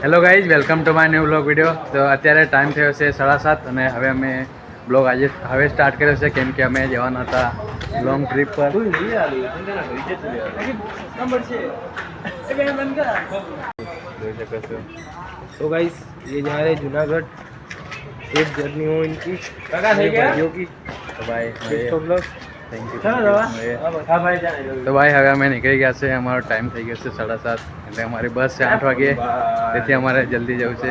Hello guys welcome to my new blog video તો અત્યારે time થયો છે સાડા સાત અને હવે અમે બ્લોગ આજે હવે સ્ટાર્ટ કર્યો છે કેમ કે અમે જવાના હતા લોંગ ટ્રીપ પર જોઈ શકો છો तो गाइस ये जा रहे हैं जूनागढ़ एक जर्नी हो इनकी काका, ठीक है? भाइयों की તો ભાઈ तो ब्लॉग થેન્ક चलो યુ दवा हाँ भाई जाने તો ભાઈ હવે અમે નીકળી ગયા છે અમારો ટાઈમ થઈ ગયો છે સાડા સાત એટલે અમારી બસ છે આઠ વાગે તેથી અમારે જલ્દી જવું છે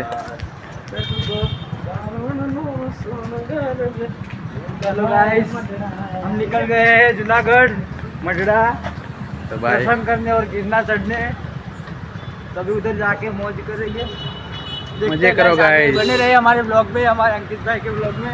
चलो गाइस हम निकल गए हैं जूनागढ़ मडड़ा તો ભાઈ दर्शन करने और गिरना चढ़ने तभी उधर जाके मौज करेंगे देखते मजे हैं करो guys, आगे guys। बने रहे हमारे ब्लॉग में हमारे अंकित भाई के ब्लॉग में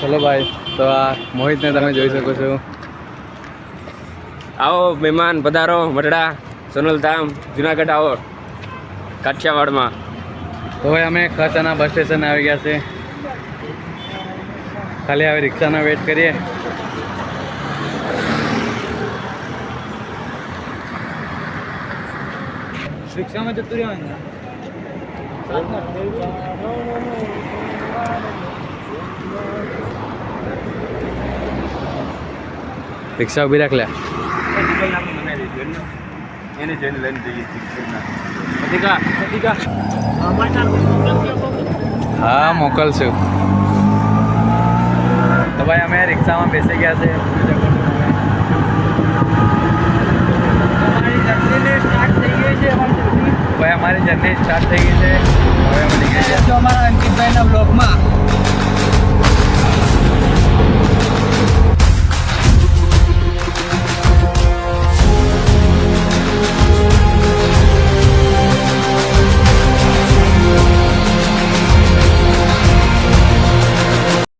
ચલો ભાઈ, તો આ મોહિતને તમે જોઈ શકો છો. આવો મહેમાન, પધારો મઢડા સોનલધામ, જુનાગઢ આવો, કાઠિયાવાડમાં. તો ભાઈ, અમે ખાતાના બસ સ્ટેશન આવી ગયા છે ખાલી હવે રિક્ષાનો વેટ કરીએ. રિક્ષામાં જતું રહેવાનું. રિક્ષા ઊભી રાખ લે. એને જઈને લઈને જઈએ હા, મોકલશું. તો ભાઈ અમે રિક્ષામાં બેસી ગયા છે. ભાઈ અમારી જર્ની સ્ટાર્ટ થઈ ગઈ છે. હવે અમે નીકળી ગયા. જો અમારા અંકિતભાઈના બ્લોગમાં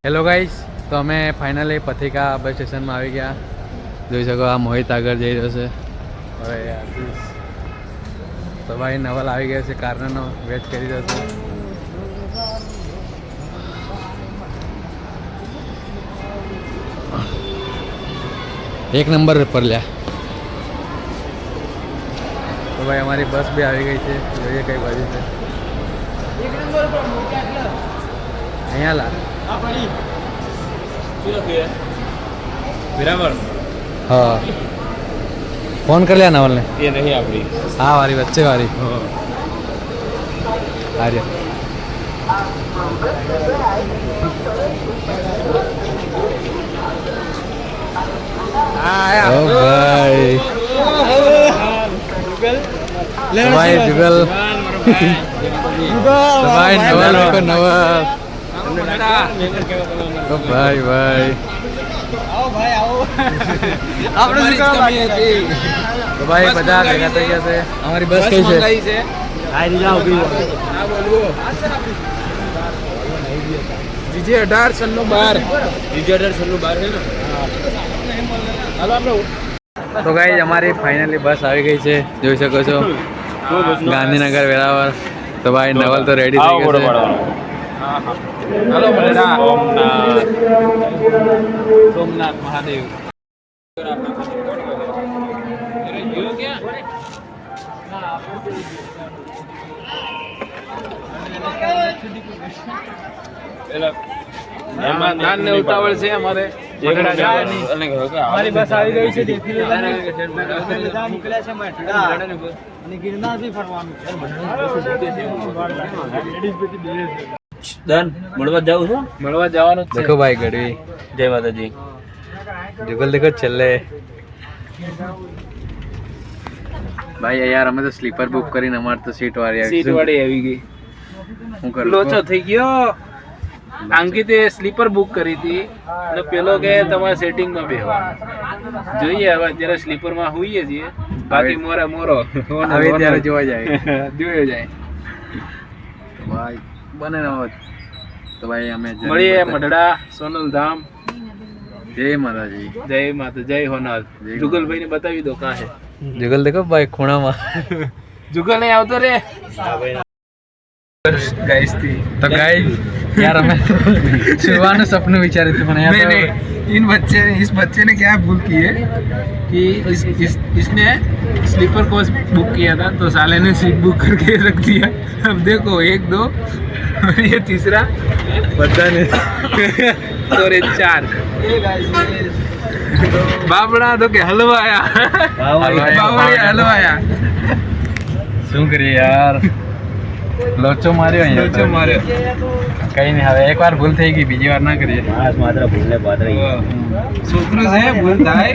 હેલો ગાઈસ તો અમે ફાઇનલી પથિકા બસ સ્ટેશનમાં આવી ગયા. જોઈ શકો આ મોહિત આગળ જઈ રહ્યો છે. હવે તો ભાઈ નવલ આવી ગયા છે કારનો વેટ કરી રહ્યો છે. એક નંબર પર લ્યા. તો ભાઈ અમારી બસ બી આવી ગઈ છે જોઈએ કઈ બાજુ છે. એક નંબર પર મોટા એટલે અહીંયા લા. હા. ફોન કરી લ્યા નવલને એ નહીં આપણી હા વારી વચ્ચે વારી આર્ય ઓ ભાઈ તો ભાઈ જુગલ તો ભાઈ નવલ લોકો નવલ ઓ ભાઈ ભાઈ આવો ભાઈ આવો આપણે શું કરવા હતી. તો ભાઈ બધા ભેગા થઈ ગયા છે. અમારી બસ કઈ છે? આઈ જાઓ ઊભી બીજે અઢાર સન્નો બાર. બીજે અઢાર સન્નો બાર છે ને? હાલો આપણે તો ગાઈઝ અમારી ફાઇનલી બસ આવી ગઈ છે. જોઈ શકો છો. ગાંધીનગર વેરાવળ. તો ભાઈ નવલ તો રેડી થઈ ગયો છે. હાલો મટડા સોમનાથ. મહાદેવ. એમાં નાન ને ઉતાવળ છે અમારે. મારી અમારી બસ આવી ગઈ છે નીકળ્યા છે અને ગિરનાર બી ફરવાનું ડન મળવા જાઉં છું? મળવા જવાનું છે. દેખો ભાઈ ગઢવી જય માતાજી. જુગલ દેખો છેલ્લે. ભાઈ યાર અમે તો સ્લીપર બુક કરીને અમાર તો સીટ વાળી આવી સીટ વાળી આવી ગઈ. હું કરું? લોચો થઈ ગયો. અંકિતે સ્લીપર બુક કરી હતી. અને પેલો કે તમારે સેટિંગમાં બેહવા જોઈએ હવે અત્યારે સ્લીપરમાં હોઈએ છીએ. બાકી મોરા મોરો. હવે ત્યારે જોવા જાય. જોયો જાય. ભાઈ બને ન હોત તો ભાઈ અમે જલ્દી મળીએ બતા- મઢડા સોનલ ધામ જય માતાજી જય માતા જય હોનાર જય જુગલભાઈ ને બતાવી દો કાં છે જગલ દેખો ભાઈ ખૂણામાં જુગલ નહીં આવતો રે ગાઈસ થી તો ગાઈ यार हमें सुबह सपने विचारे थे પણ नहीं યાર नहीं इन बच्चे ने इस बच्चे ने क्या भूल की है कि इस, इस इसने स्लीपर कोच बुक किया था तो साले ने सीट बुक करके रख दिया अब देखो एक दो और ये तीसरा બધા ને और ये चार बाबड़ा तो के हलवाया बावड़िया हलवाया શું કરીએ યાર લોચો માર્યો અહીંયા લોચો માર્યો. કઈ નહીં હવે એકવાર ભૂલ થઈ ગઈ બીજી વાર ના કરીએ છોકરો છે ભૂલ થાય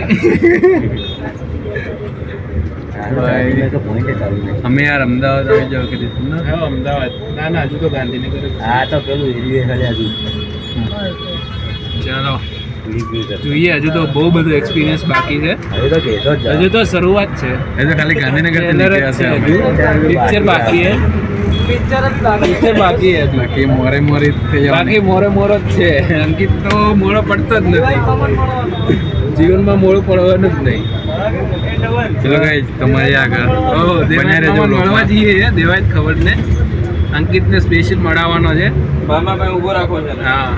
અમે યાર અમદાવાદ આવી જાવ ને અમદાવાદ. ના ના હજુ તો ગાંધીનગર આ તો પેલું હિરવે ખાલી હજુ. ચાલો. જોઈએ હજુ તો બહુ બધો એક્સપિરિયન્સ બાકી છે. હજુ તો શરૂઆત છે. હજુ ખાલી ગાંધીનગર પિક્ચર બાકી છે. પિક્ચર બાકી છે. બાકી મોરે મોરી થઈ. બાકી મોરે મોરો જ છે. અંકિત તો મોડો પડતો જ નથી. જીવનમાં મોડું પડવાનું જ નહીં. ચલો ગાઈસ તમારી આગળ. બન્યા રહેજો મામા મળવા. જઈએ છે દેવાય ખબર ને અંકિતને સ્પેશિયલ મળવાનો છે. હા.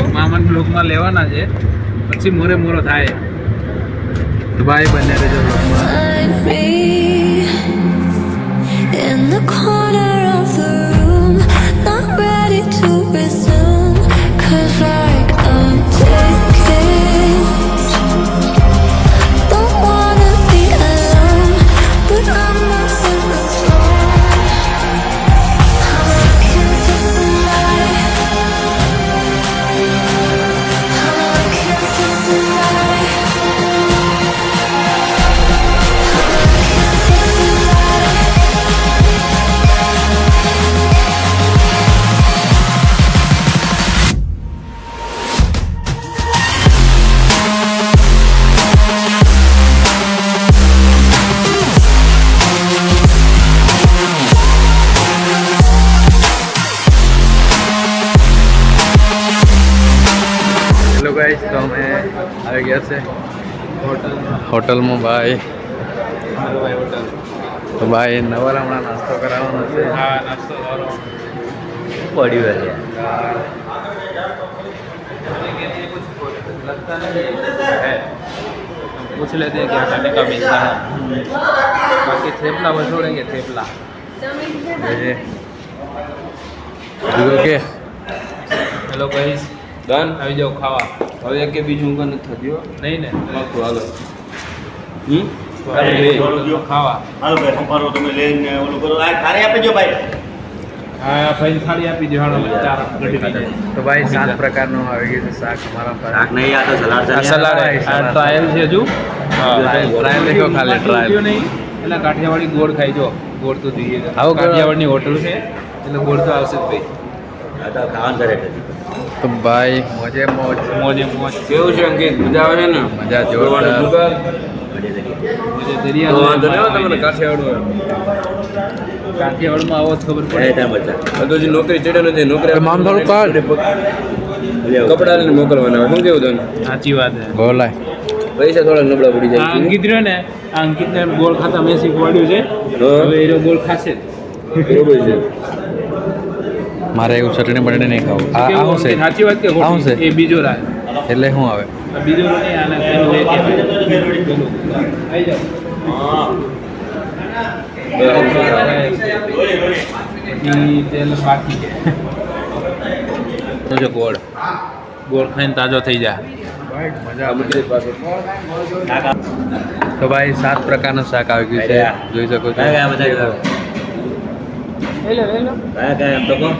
મામાના બ્લોકમાં લેવાના છે. પછી મોરે મોરો થાય. તો ભાઈ બન્યા રહેજો. Find in the corner. છે હોટલમાં ભાઈ તો ભાઈ નવર હમણાં નાસ્તો કરાવવાનો છે હા નાસ્તો કરો પડ્યું હશે पूछ लेते हैं क्या खाने का मिलता है बाकी थेपला वसूलेंगे थेपला જોઈએ. બીજું કે હેલો કહીશ ડન આવી જાઓ ખાવા હવે એક કે બીજું ઊંઘ નથી થતી નહીં ને. પાક્કું હાલો. હમ? ખાવા. હાલો ભાઈ સંભાળો તમે લઈને ઓલું કરો. આ થાળી આપી દો ભાઈ. તો ભાઈ સાત પ્રકારનું આવી ગયું છે શાક અમારા શાક નહીં આ તો સલાડ છે. સલાડ ટ્રાયલ છે હજુ. ટ્રાયલ. ખાલી ટ્રાયલ. એટલે કાઠિયાવાડી ગોળ ખાઈ જો. ગોળ તો જોઈએ. જ. આવું કાઠિયાવાડની હોટલ છે. એટલે ગોળ તો આવશે જ ભાઈ. આ તો ખાવાનું કરે તો ભાઈ મોજે મોજ. મોજે મોજ. કેવું છે અંકિત? મજા આવે છે ને? મજા જોવાનું જોરદાર જુગાર તો વાંધો નહીં તમને કાઠિયાવાડ કાઠિયાવાડમાં આવો જ ખબર પડે. હજી નોકરી ચડ્યો નથી નોકરી મામ થોડું કાઢ. કપડા લઈને મોકલવાના શું કેવું તને? સાચી વાત છે. બોલાય. પૈસા થોડા નબળા પડી જાય અંકિત રહ્યો ને આ અંકિતને ગોળ ખાતા મેં શીખવાડ્યું છે. હવે એ ગોળ ખાશે. બરોબર છે. મારે એવું ચટણી બટણી નહીં ખાવું. આ છે. સાચી વાત કે? છે. એ બીજો રાહ એટલે શું આવે. આ બીજો નહીં આને. આવી તેલ બાકી છે. ગોળ. ગોળ ખાઈને તાજો થઈ મૂકી તો ભાઈ સાત પ્રકારનું શાક આવી ગયું છે. જોઈ શકો છો. કયા કયા બધા કયા કયા એમ તો કહો.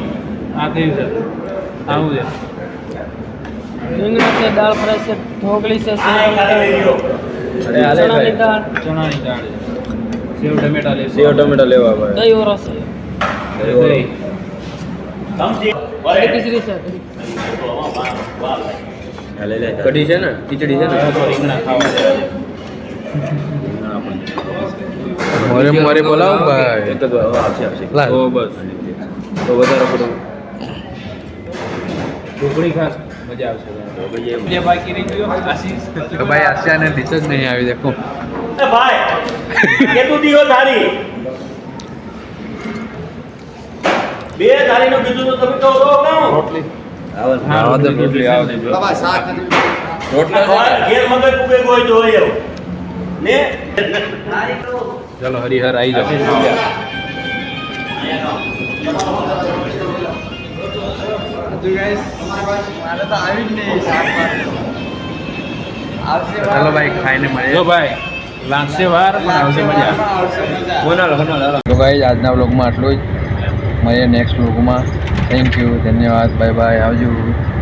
આ કયું છે. આવું છે. રીંગણા છે દાળ ફ્રાય છે ઢોકળી છે ચણાની દાળ ચણાની દાળ સેવ ટમેટા સેવ ટમેટા લેવા ભાઈ. દહીં ઓરો છે. કઢી છે ને? ખીચડી છે ને? મોરે મોરે બોલાવો ભાઈ. તો બસ. તો વધારે પડું. ઢોકળી ખાસ મજા આવશે. જે બાકી રહી ગયો આશીષ. ભાઈ આશિયાને ડીશ જ નહીં આવી દેખો. એ ભાઈ દીવો બે થાળીનું કીધું તો તમે કહો તો કામ આવો. તો રોટલી આવો રોટલા. ઘેર તો હોય ને? ચલો હરિહર આવી જાઓ. મારે તો આવી જ નહીં આવશે વાર. ભાઈ ખાઈને જો મળીએ ભાઈ લાગશે વાર પણ આવશે મજા. હોનાલ હોનાલ તો ભાઈ આજના બ્લોગમાં આટલું જ. મળીએ નેક્સ્ટ બ્લોગમાં થેન્ક યુ ધન્યવાદ બાય બાય આવજો.